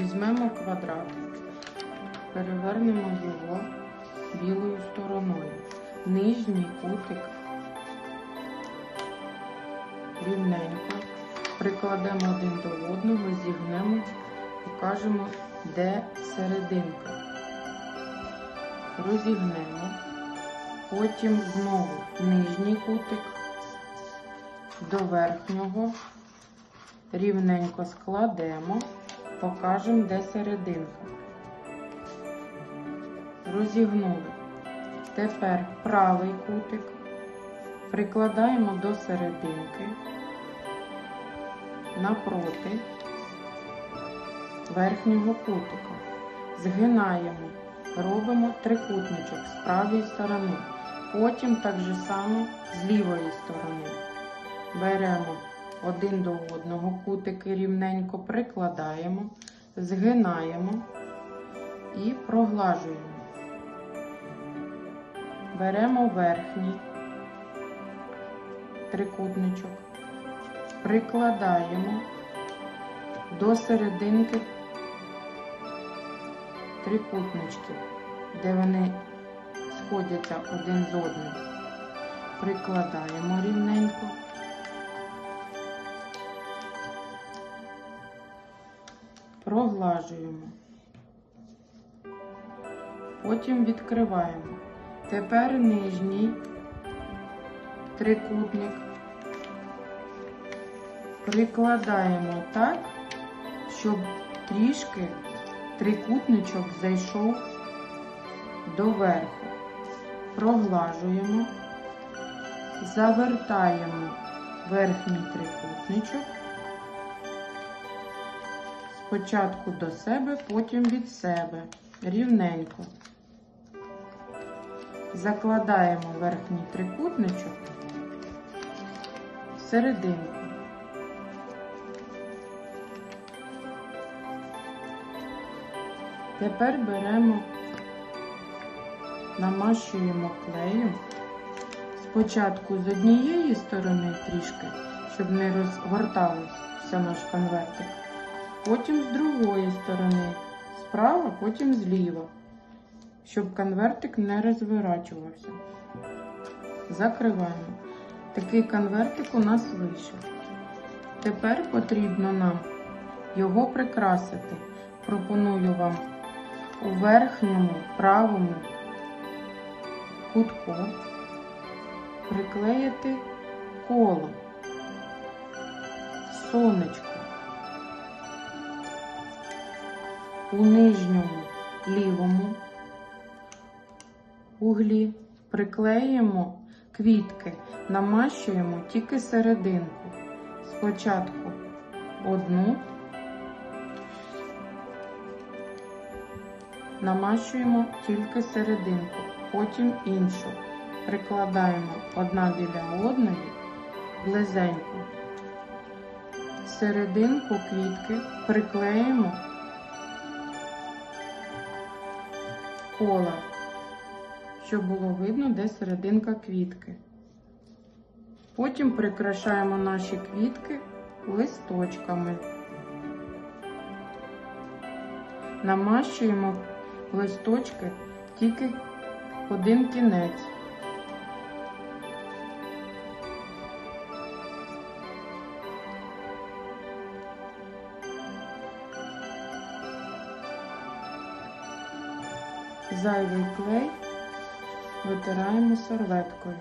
Візьмемо квадрат, перевернемо його білою стороною. Нижній кутик рівненько, прикладемо один до одного, зігнемо, покажемо, де серединка. Розігнемо, потім знову нижній кутик до верхнього, рівненько складемо, покажемо, де серединка. Розігнули. Тепер правий кутик прикладаємо до серединки, напроти верхнього кутика. Згинаємо, робимо трикутничок з правої сторони. Потім так же само з лівої сторони. Беремо один до одного кутики рівненько прикладаємо, згинаємо і проглажуємо. Беремо верхній трикутничок, прикладаємо до серединки трикутничків, де вони сходяться один з одним. Прикладаємо рівненько. Проглажуємо. Потім відкриваємо. Тепер нижній трикутник прикладаємо так, щоб трішки трикутничок зайшов до верху. Проглажуємо, завертаємо верхній трикутничок. Спочатку до себе, потім від себе. Рівненько. Закладаємо верхній трикутничок серединку. Тепер беремо, намащуємо клеєм. Спочатку з однієї сторони трішки, щоб не розгортався наш конвертик. Потім з другої сторони, справа, потім зліва, щоб конвертик не розворачувався. Закриваємо. Такий конвертик у нас вийшов. Тепер потрібно нам його прикрасити. Пропоную вам у верхньому правому кутку приклеїти коло, сонечко. У нижньому лівому углі приклеїмо квітки, намащуємо тільки серединку. Спочатку одну, намащуємо тільки серединку, потім іншу. Прикладаємо одна біля одної близенько. Серединку квітки приклеїмо кола, щоб було видно, де серединка квітки. Потім прикрашаємо наші квітки листочками. Намащуємо листочки тільки один кінець. Зайвий клей витираємо серветкою.